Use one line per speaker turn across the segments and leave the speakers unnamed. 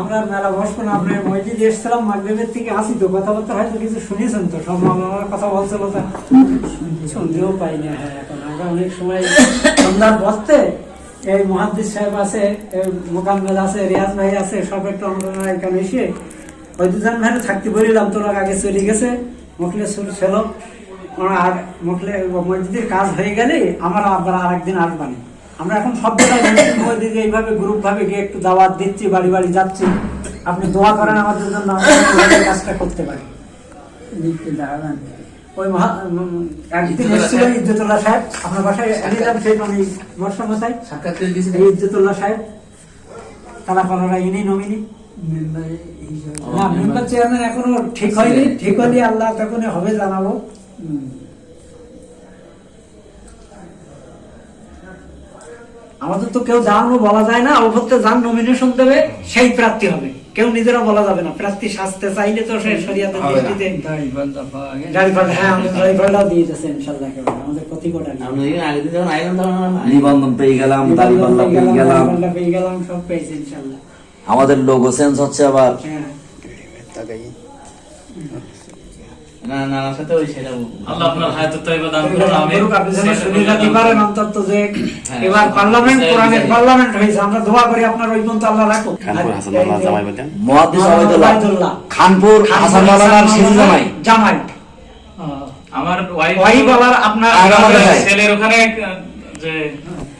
আমরা
মেলা আপনার এসেছিলাম, মাগরেবের থেকে আসি তো, কথাবার্তা হয়তো কিছু শুনেছেন তো? সব কথা বলছিল তা পাই না হ্যাঁ এখন আমরা অনেক সময় সন্ধ্যার বসতে এই মহাদ্দিস সাহেব আছে, এই মোকাম্মেল আছে, রিয়াজ ভাই আছে, সব একটু আমরা এখানে এসে, ওই দুজন থাকতে বলিলাম, তোরা আগে চলে গেছে। মুখলে সুর ছিল। আর মুখলে মসজিদের কাজ হয়ে গেলে আমরা আবার আরেকদিন আসবানি। আমরা এখন সব জায়গায় মসজিদের এইভাবে গ্রুপ ভাবে গিয়ে একটু দাওয়াত দিচ্ছি বাড়ি বাড়ি যাচ্ছি আপনি দোয়া করেন আমাদের জন্য কাজটা করতে পারি। ওই মহা একদিন এসেছিলেন ইজ্জতুল্লাহ সাহেব। আপনার বাসায় এলিজাম আমি বর্ষা মশাই ইজ্জতুল্লাহ সাহেব তারা কলরা ইনি নমিনি। না মেম্বার চেয়ারম্যান এখনও ঠিক হয়নি। ঠিক হলে আল্লাহ তখন হবে জানাব। আমাদের তো কেউ জানানো বলা যায় না অবশ্যই যার নমিনেশন দেবে সেই প্রার্থী হবে। কেউ নিজেরা বলা যাবে না প্রার্থী সাজতে চাইলে তো সে শরিয়াতের দৃষ্টিতে হ্যাঁ আমাদের দিয়ে দিতেছে ইনশাল্লাহ একেবারে, আমাদের প্রতি কোটা
নিবন্ধন পেয়ে গেলাম পেয়ে গেলাম
পেয়ে গেলাম সব পেয়েছি ইনশাল্লাহ
আমাদের লোগো চেঞ্জ হচ্ছে আবার
না না সাথে ওই সেটা
আল্লাহ আপনার হায়াতুত তৈবা দান করুন আমি
আপনি যেন শুনে রাখতে অন্তত যে
হ্যাঁ,
এবার পার্লামেন্ট কোরআনের পার্লামেন্ট হয়েছে আমরা দোয়া করি আপনার ওই পর্যন্ত আল্লাহ রাখুক।
খানপুর হাসান আল্লাহ জামাই বলতেন
মহাদিস আবাইদুল্লাহ
আবাইদুল্লাহ।
খানপুর হাসান মাওলানার শিশু জামাই।
জামাই।
আমার ওয়াইফ
ওয়াই বলার আপনার
মাদ্রাসায়।
ছেলের ওখানে যে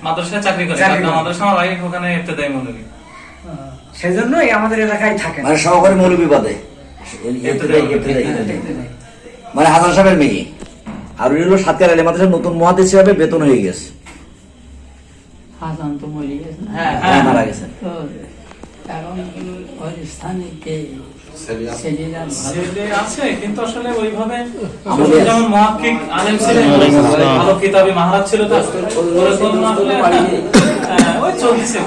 মাদ্রাসায় চাকরি করে মাদ্রাসা আমার ওয়াইফ ওখানে ইবতেদায়ী মৌলভী
সেজন্যই আমাদের এলাকায় থাকে
মানে সহকারী মৌলবী এফতেদায়ী। মানে হাসান সাহেবের মেয়ে আর উনি হলো সাতকার আলী মাদ্রাসার নতুন মহাদিস হিসাবে বেতন হয়ে গেছে
হাসান তো মরে গেছে
হ্যাঁ
হ্যাঁ, মারা গেছে
এখন ওই স্থানে কে ছেলেরা ভালো
ছেলে আছে কিন্তু আসলে ওইভাবে যেমন মহাক্কিক আলেম ছিলেন ভালো কিতাবি মাহারাজ ছিল তো হ্যাঁ, ওই চলছে